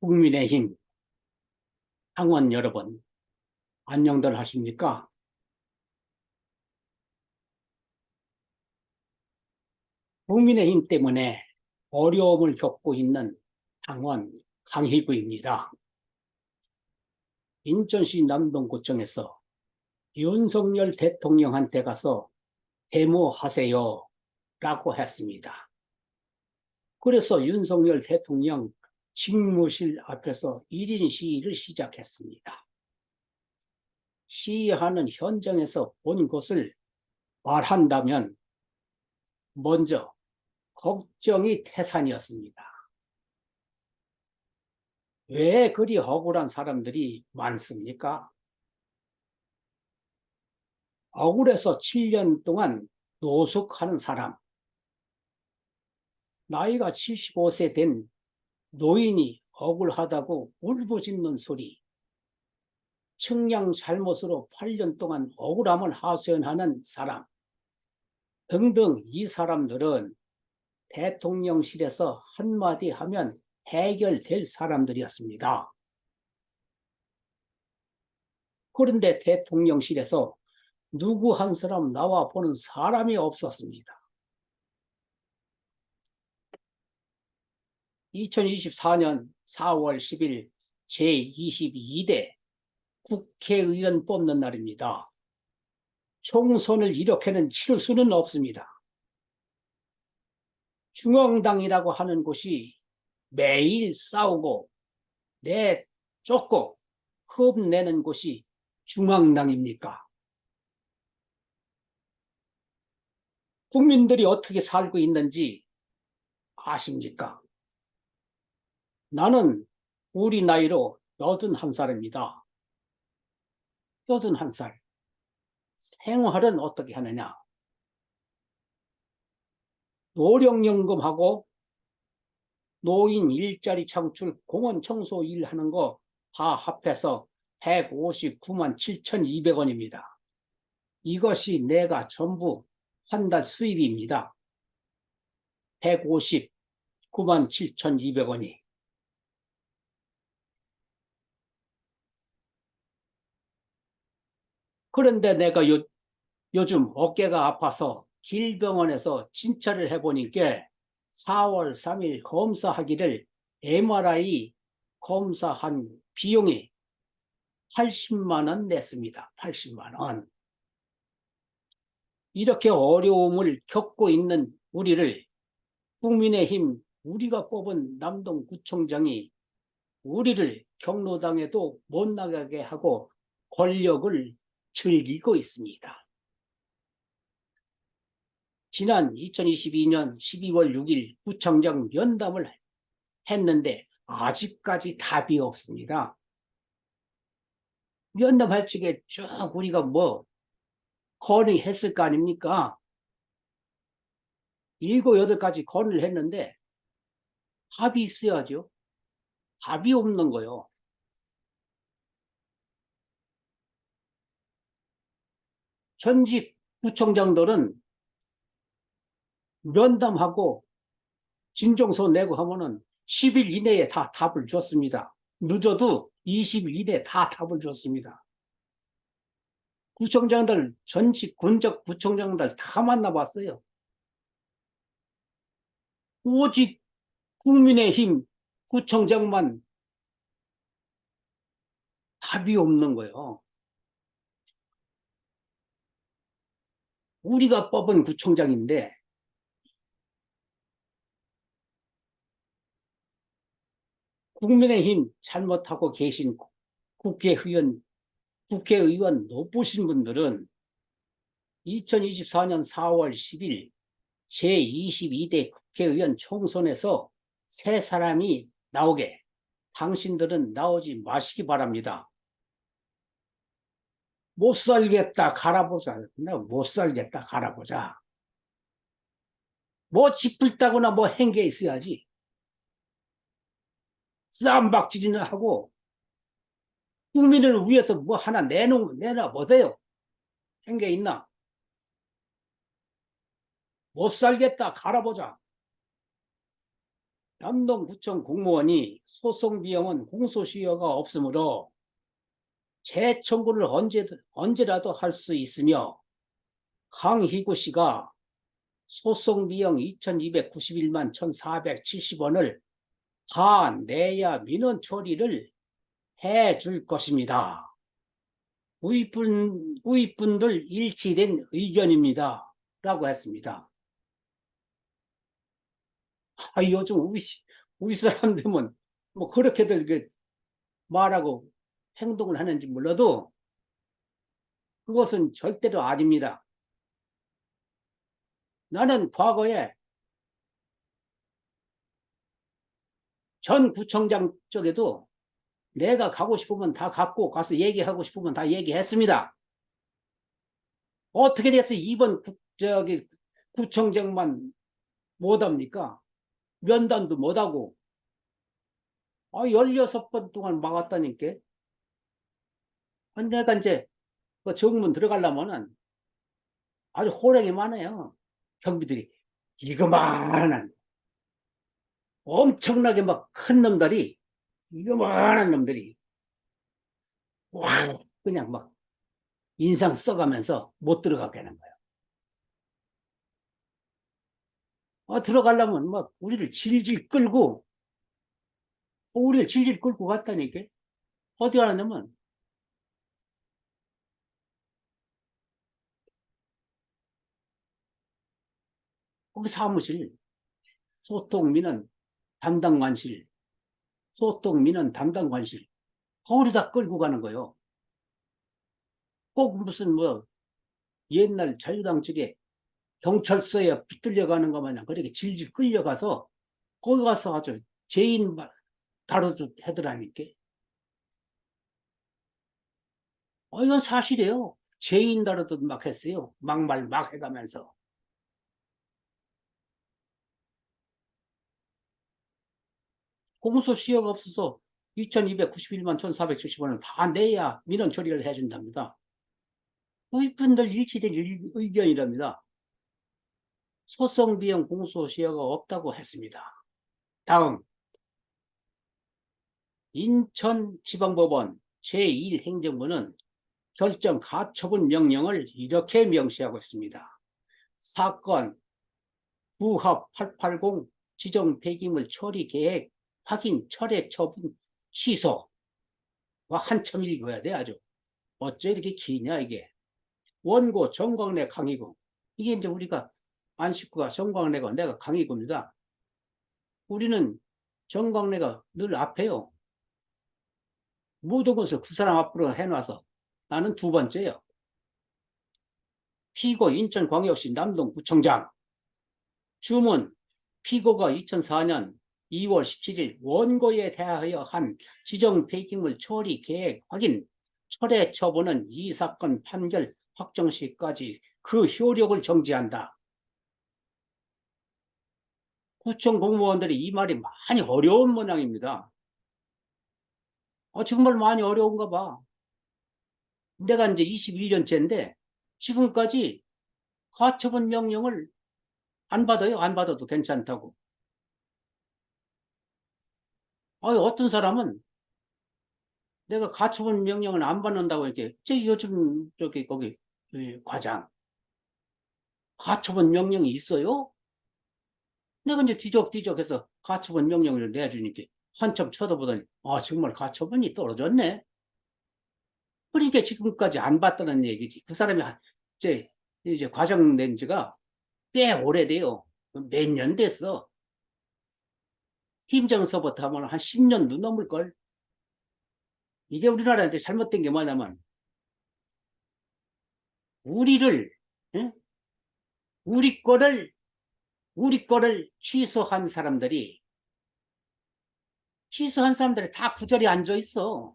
국민의힘 당원 여러분 안녕들 하십니까? 국민의힘 때문에 어려움을 겪고 있는 당원 강희구입니다. 인천시 남동구청에서 윤석열 대통령한테 가서 데모하세요 라고 했습니다. 그래서 윤석열 대통령 직무실 앞에서 1인 시위를 시작했습니다. 시위하는 현장에서 본 것을 말한다면 먼저 걱정이 태산이었습니다. 왜 그리 억울한 사람들이 많습니까? 억울해서 7년 동안 노숙하는 사람, 나이가 75세 된 노인이 억울하다고 울부짖는 소리, 측량 잘못으로 8년 동안 억울함을 하소연하는 사람 등등 이 사람들은 대통령실에서 한마디 하면 해결될 사람들이었습니다. 그런데 대통령실에서 누구 한 사람 나와 보는 사람이 없었습니다. 2024년 4월 10일 제22대 국회의원 뽑는 날입니다. 총선을 이렇게는 치를 수는 없습니다. 중앙당이라고 하는 곳이 매일 싸우고 내쫓고 흡내는 곳이 중앙당입니까? 국민들이 어떻게 살고 있는지 아십니까? 나는 우리 나이로 81살입니다. 81살. 생활은 어떻게 하느냐? 노령연금하고 노인 일자리 창출 공원 청소 일 하는 거 다 합해서 159만 7,200원입니다. 이것이 내가 전부 한 달 수입입니다. 159만 7,200원이. 그런데 내가 요, 요즘 어깨가 아파서 길병원에서 진찰을 해보니까 4월 3일 검사하기를 MRI 검사한 비용이 80만 원 냈습니다. 80만 원. 이렇게 어려움을 겪고 있는 우리를 국민의힘 우리가 뽑은 남동구청장이 우리를 경로당에도 못 나가게 하고 권력을 즐기고 있습니다. 지난 2022년 12월 6일 구청장 면담을 했는데 아직까지 답이 없습니다. 면담할 적에 쭉 우리가 뭐 건의했을 거 아닙니까? 일곱 여덟 가지 건의를 했는데 답이 있어야죠. 답이 없는 거요. 전직 구청장들은 면담하고 진정서 내고 하면은 10일 이내에 다 답을 줬습니다. 늦어도 20일 이내에 다 답을 줬습니다. 구청장들, 전직 군적 구청장들 다 만나봤어요. 오직 국민의힘 구청장만 답이 없는 거예요. 우리가 뽑은 구청장인데 국민의힘 잘못하고 계신 국회의원, 국회의원 높으신 분들은 2024년 4월 10일 제22대 국회의원 총선에서 새 사람이 나오게 당신들은 나오지 마시기 바랍니다. 못 살겠다 갈아보자. 못 살겠다 갈아보자. 뭐 짚을다거나 뭐한게 있어야지. 쌈박질이나 하고 국민을 위해서 뭐 하나 내놓, 내놔 보세요. 한게 있나? 못 살겠다 갈아보자. 남동구청 공무원이 소송 비용은 공소시효가 없으므로 재청구를 언제, 언제라도 할 수 있으며 강희구 씨가 소송 비용 2291만 1470원을 다 내야 민원 처리를 해 줄 것입니다. 우익분, 우익분들 일치된 의견입니다. 라고 했습니다. 아, 요즘 우리, 우리 사람들은 뭐 그렇게들 그 말하고 행동을 하는지 몰라도 그것은 절대로 아닙니다. 나는 과거에 전 구청장 쪽에도 내가 가고 싶으면 다 갔고 가서 얘기하고 싶으면 다 얘기했습니다. 어떻게 돼서 이번 구, 저기 구청장만 못합니까? 면담도 못하고 아, 16번 동안 막았다니까. 아, 내가 이제 그 정문 들어가려면은 아주 호랑이 많아요. 경비들이 이거만한 엄청나게 막 큰 놈들이 이거만한 놈들이 와 그냥 막 인상 써가면서 못 들어가게 하는 거예요. 아, 들어가려면 막 우리를 질질 끌고 우리를 질질 끌고 갔다니까 어디 가냐면 거기 사무실 소통민은 담당관실 소통민은 담당관실 거기다 끌고 가는 거예요. 꼭 무슨 뭐 옛날 자유당 측에 경찰서에 붙들려 가는 것 마냥 그렇게 질질 끌려가서 거기 가서 아주 죄인 다루듯 하더라니까. 어, 이건 사실이에요. 죄인 다루듯 막 했어요. 막말 막 해가면서. 공소시효가 없어서 2291만 1470원을 다 내야 민원 처리를 해준답니다. 의분들 일치된 의- 의견이랍니다. 소송 비용 공소 시효가 없다고 했습니다. 다음 인천지방법원 제1행정부는 결정 가처분 명령을 이렇게 명시하고 있습니다. 사건 부합 880 지정 폐기물 처리 계획 확인 철회 처분 취소와 한참 읽어야 돼 아주. 어째 이렇게 기냐 이게. 원고 정광래 강의고 이게 이제 우리가 안식구가 정광래가 내가 강의구입니다. 우리는 정광래가 늘 앞에요. 모든 것을 그 사람 앞으로 해놔서 나는 두 번째요. 피고 인천광역시 남동구청장. 주문 피고가 2004년 2월 17일 원고에 대하여 한 지정 폐기물 처리 계획 확인 철회 처분은 이 사건 판결 확정 시까지 그 효력을 정지한다. 구청 공무원들이 이 말이 많이 어려운 모양입니다. 어, 정말 많이 어려운가 봐. 내가 이제 21년째인데 지금까지 가처분 명령을 안 받아요. 안 받아도 괜찮다고. 아, 어떤 사람은 내가 가처분 명령을 안 받는다고 이렇게, 제 요즘 저기 거기 이 과장 가처분 명령이 있어요? 내가 이제 뒤적뒤적해서 가처분 명령을 내주니까 한참 쳐다보더니 아 정말 가처분이 떨어졌네. 그러니까 지금까지 안 받다는 얘기지. 그 사람이 한- 이제 이제 과장 낸 지가 꽤 오래돼요. 몇 년 됐어. 팀장서부터 하면 한 10년도 넘을걸. 이게 우리나라한테 잘못된 게 뭐냐면, 우리를, 응? 우리 거를, 우리 거를 취소한 사람들이, 취소한 사람들이 다그 자리에 앉아 있어.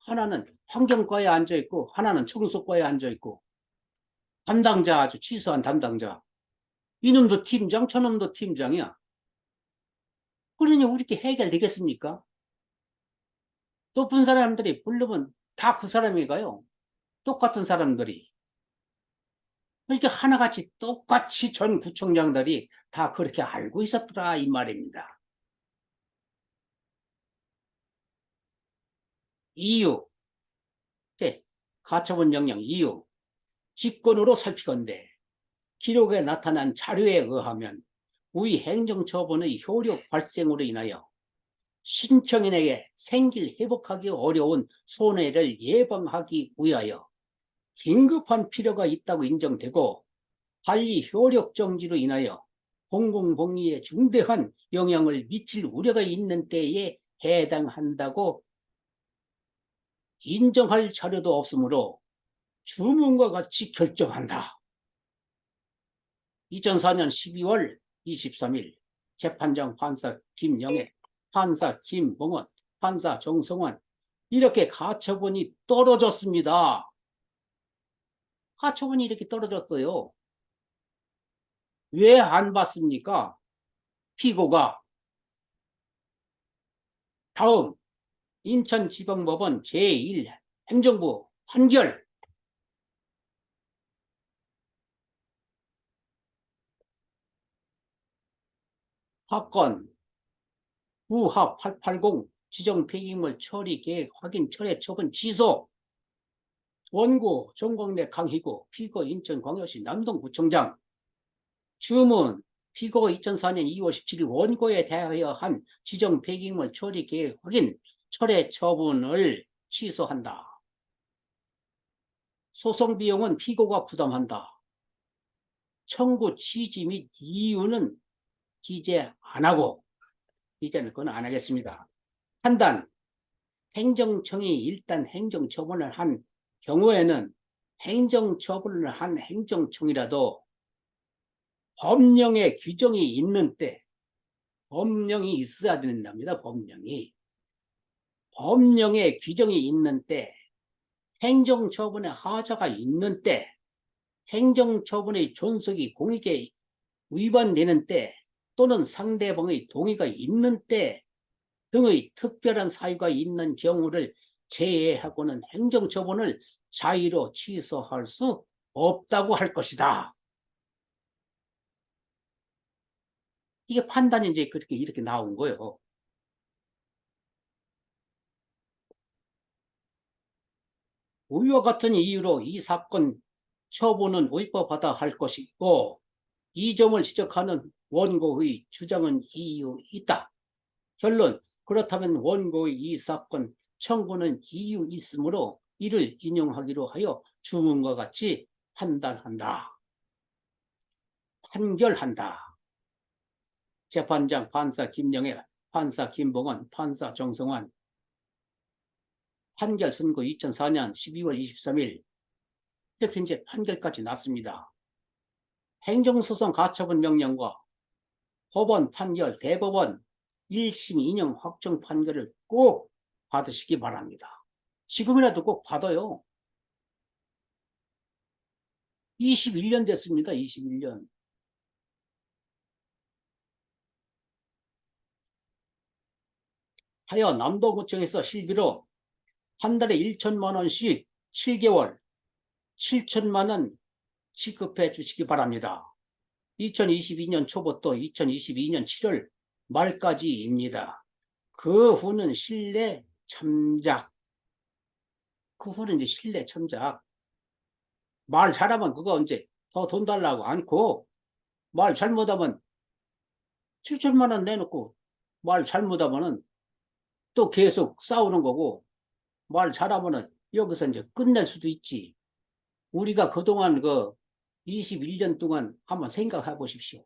하나는 환경과에 앉아 있고, 하나는 청소과에 앉아 있고, 담당자 아주 취소한 담당자. 이놈도 팀장, 저놈도 팀장이야. 그러니 우리게 해결되겠습니까? 높은 사람들이 물론 다 그 사람이가요. 똑같은 사람들이. 이렇게 하나같이 똑같이 전 구청장들이 다 그렇게 알고 있었더라 이 말입니다. 이유 네, 가처분 영향 이유 직권으로 살피건데 기록에 나타난 자료에 의하면 우리 행정처분의 효력 발생으로 인하여 신청인에게 생길 회복하기 어려운 손해를 예방하기 위하여 긴급한 필요가 있다고 인정되고 관리 효력 정지로 인하여 공공복리에 중대한 영향을 미칠 우려가 있는 때에 해당한다고 인정할 자료도 없으므로 주문과 같이 결정한다. 2004년 12월 23일 재판장 판사 김영애, 판사 김봉원, 판사 정성환 이렇게 가처분이 떨어졌습니다. 가처분이 이렇게 떨어졌어요. 왜 안 받습니까? 피고가 다음 인천지방법원 제1 행정부 판결 사건 우합 880 지정 폐기물 처리 계획 확인 철회 처분 취소 원고 정광래 강희구 피고 인천광역시 남동구청장 주문 피고 2004년 2월 17일 원고에 대하여 한 지정 폐기물 처리 계획 확인 철회 처분을 취소한다. 소송 비용은 피고가 부담한다. 청구 취지 및 이유는 기재 안 하고 이제는 그건 안 하겠습니다. 판단 행정청이 일단 행정처분을 한 경우에는 행정처분을 한 행정청이라도 법령에 규정이 있는 때 법령이 있어야 된답니다. 법령이 법령에 규정이 있는 때 행정처분의 하자가 있는 때 행정처분의 존속이 공익에 위반되는 때 또는 상대방의 동의가 있는 때 등의 특별한 사유가 있는 경우를 제외하고는 행정처분을 자의로 취소할 수 없다고 할 것이다. 이게 판단이 이제 그렇게 이렇게 나온 거예요. 우와 같은 이유로 이 사건 처분은 의법하다 할 것이고 이 점을 지적하는 원고의 주장은 이유 있다. 결론 그렇다면 원고의 이 사건 청구는 이유 있으므로 이를 인용하기로 하여 주문과 같이 판단한다. 판결한다. 재판장 판사 김영애, 판사 김봉원, 판사 정성환 판결 선고 2004년 12월 23일 이렇게 이제 판결까지 났습니다. 행정소송 가처분 명령과 법원 판결, 대법원 1심 2년 확정 판결을 꼭 받으시기 바랍니다. 지금이라도 꼭 받아요. 21년 됐습니다. 21년. 하여 남도구청에서 실비로 한 달에 1천만 원씩 7개월 7천만 원 지급해 주시기 바랍니다. 2022년 초부터 2022년 7월 말까지입니다. 그 후는 실내 참작. 그 후는 이제 실내 참작. 말 잘하면 그거 이제 더 돈 달라고 않고 말 잘못하면 7천만 원 내놓고 말 잘못하면은 또 계속 싸우는 거고 말 잘하면은 여기서 이제 끝낼 수도 있지. 우리가 그동안 그 21년 동안 한번 생각해 보십시오.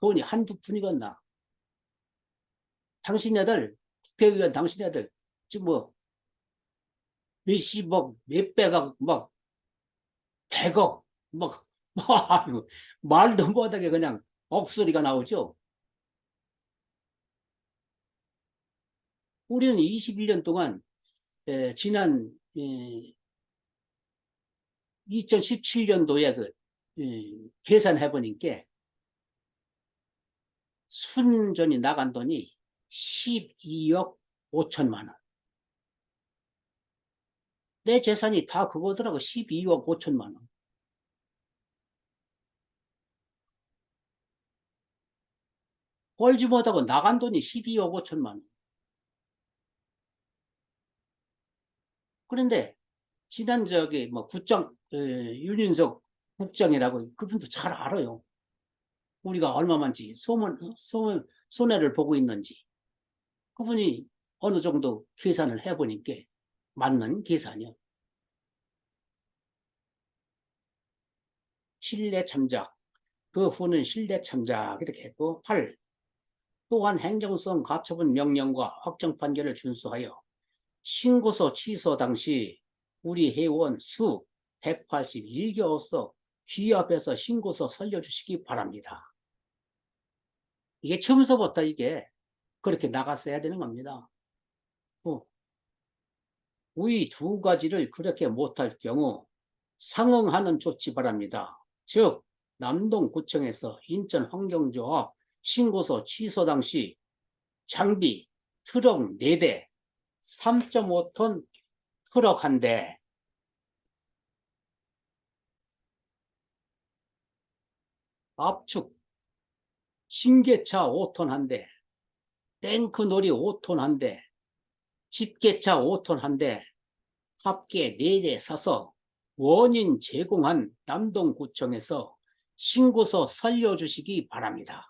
돈이 한두 푼이겠나? 당신네들, 국회의원 당신네들, 지금 뭐, 몇십억, 몇백억, 막, 백억, 막, 뭐, 말도 못하게 그냥 억소리가 나오죠. 우리는 21년 동안, 에, 지난, 에, 2017년도에 그 음, 계산해 보니까 순전히 나간 돈이 12억 5천만 원. 내 재산이 다 그거더라고 12억 5천만 원. 벌지 못하고 나간 돈이 12억 5천만 원. 그런데 지난 저기 뭐 국정 에, 윤인석 국정이라고 그분도 잘 알아요. 우리가 얼마만지 소문, 소문, 손해를 보고 있는지 그분이 어느 정도 계산을 해보니까 맞는 계산이요. 신뢰 참작, 그 후는 신뢰 참작 이렇게 했고 8. 또한 행정성 가처분 명령과 확정 판결을 준수하여 신고서 취소 당시 우리 회원 수 181개로서 귀합해서 신고서 살려주시기 바랍니다. 이게 처음서부터 이게 그렇게 나갔어야 되는 겁니다. 위두 가지를 그렇게 못할 경우 상응하는 조치 바랍니다. 즉 남동구청에서 인천환경조합 신고서 취소 당시 장비 트럭 4대 3.5톤 트럭 한 대, 압축 신개차 5톤 한 대, 탱크놀이 5톤 한 대, 집게차 5톤 한 대, 합계 4대 사서 원인 제공한 남동구청에서 신고서 살려주시기 바랍니다.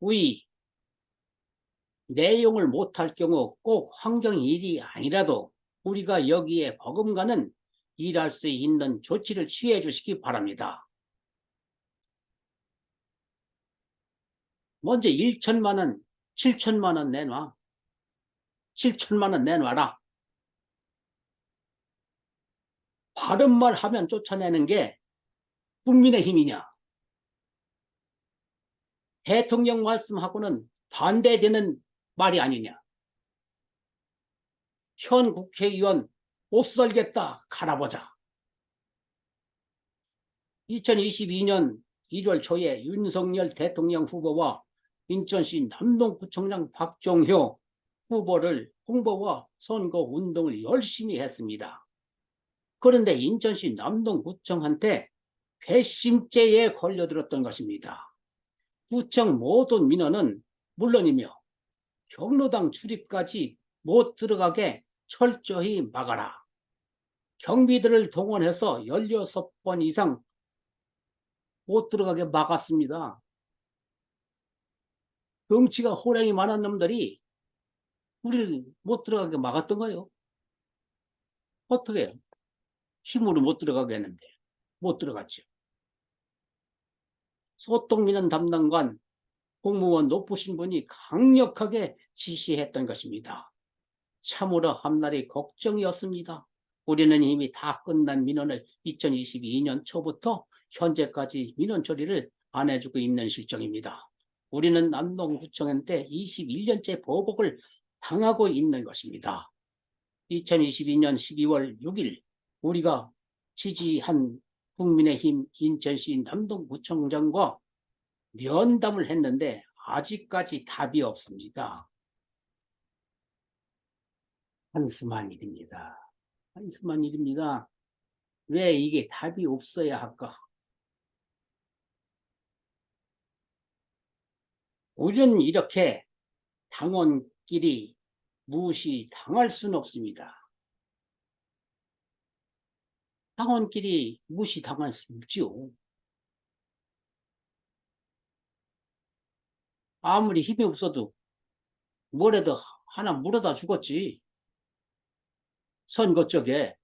위 내용을 못할 경우 꼭 환경 일이 아니라도 우리가 여기에 버금가는 일할 수 있는 조치를 취해 주시기 바랍니다. 먼저 1천만 원, 7천만 원 내놔. 7천만 원 내놔라. 바른 말 하면 쫓아내는 게 국민의 힘이냐? 대통령 말씀하고는 반대되는 말이 아니냐? 현 국회의원 못 살겠다 갈아보자. 2022년 1월 초에 윤석열 대통령 후보와 인천시 남동구청장 박종효 후보를 홍보와 선거 운동을 열심히 했습니다. 그런데 인천시 남동구청한테 배심죄에 걸려들었던 것입니다. 구청 모든 민원은 물론이며 경로당 출입까지 못 들어가게 철저히 막아라. 경비들을 동원해서 16번 이상 못 들어가게 막았습니다. 덩치가 호랑이 많은 놈들이 우리를 못 들어가게 막았던 거예요. 어떻게? 힘으로 못 들어가게 했는데 못 들어갔죠. 소통민원 담당관 공무원 높으신 분이 강력하게 지시했던 것입니다. 참으로 한날이 걱정이었습니다. 우리는 이미 다 끝난 민원을 2022년 초부터 현재까지 민원 처리를 안 해주고 있는 실정입니다. 우리는 남동구청한테 21년째 보복을 당하고 있는 것입니다. 2022년 12월 6일 우리가 지지한 국민의힘 인천시 남동구청장과 면담을 했는데 아직까지 답이 없습니다. 한심한 일입니다. 한심한 일입니다. 왜 이게 답이 없어야 할까? 우리는 이렇게 당원끼리 무시당할 수는 없습니다. 당원끼리 무시당할 수 없지요. 아무리 힘이 없어도 뭐래도 하나 물어다 죽었지. 선거 쪽에.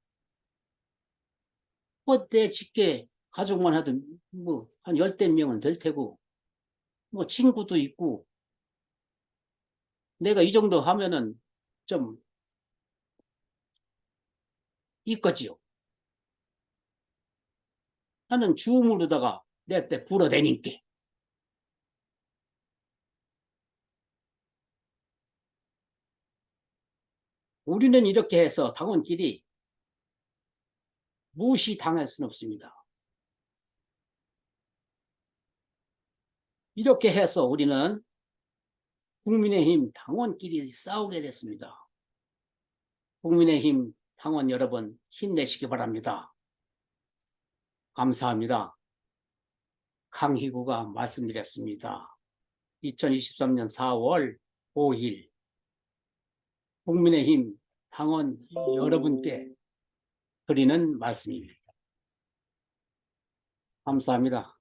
뭐내 직계 가족만 해도 뭐 한 열댓 명은 될 테고 뭐 친구도 있고 내가 이 정도 하면은 좀 있거지요. 하는 주음으로다가 내 때 불어대니까. 우리는 이렇게 해서 당원끼리 무시당할 수는 없습니다. 이렇게 해서 우리는 국민의힘 당원끼리 싸우게 됐습니다. 국민의힘 당원 여러분 힘내시기 바랍니다. 감사합니다. 강희구가 말씀드렸습니다. 2023년 4월 5일 국민의힘 당원 여러분께 드리는 말씀입니다. 감사합니다.